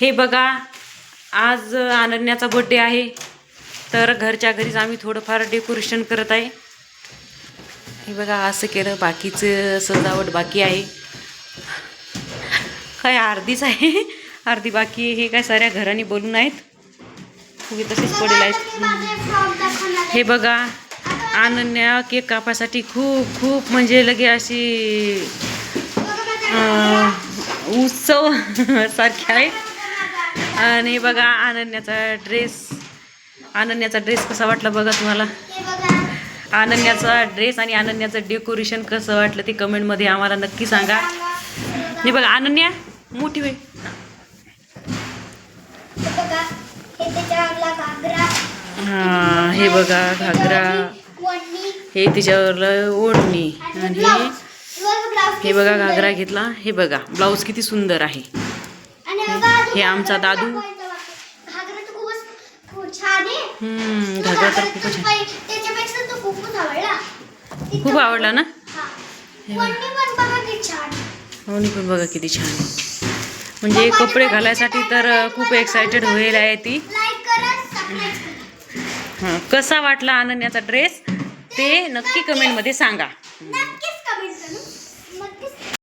हे बघा आज अनन्याचा बड्डे आहे. तर घरच्या घरीच आम्ही थोडंफार डेकोरेशन करत आहे. हे बघा असं केलं बाकीचं सजावट बाकी आहे. काय अर्धीच आहे? अर्धी बाकी हे काय साऱ्या घराने बोलून आहेत? फुगे तसेच पडेल आहेत. हे बघा अनन्या केक कापासाठी खूप खूप म्हणजे लगे अशी उत्सव सारखे आहे. आणि हे बघा अनन्याचा ड्रेस अनन्याचा ड्रेस कसा वाटला बघा तुम्हाला? अनन्याचा ड्रेस आणि अनन्याचं डेकोरेशन कसं वाटलं ते कमेंटमध्ये आम्हाला नक्की सांगा. हे बघा अनन्या मोठी वे हां हे बघा घागरा. हे तिच्यावर ओढणी. आणि हे हे बघा घागरा घेतला. हे बघा ब्लाऊज किती सुंदर आहे. हे आमचा दादू. हम्म, घागरा तर खूपच छान. खूप आवडला. ना? हा. वडणी पण बघा की छान. होणी पण बघा किती छान. म्हणजे कपडे घालायसाठी तर खूप एक्सायटेड होईल आहे ती. हां कसा वाटला अनन्याचा ड्रेस ते नक्की कमेंटमध्ये सांगा. नक्की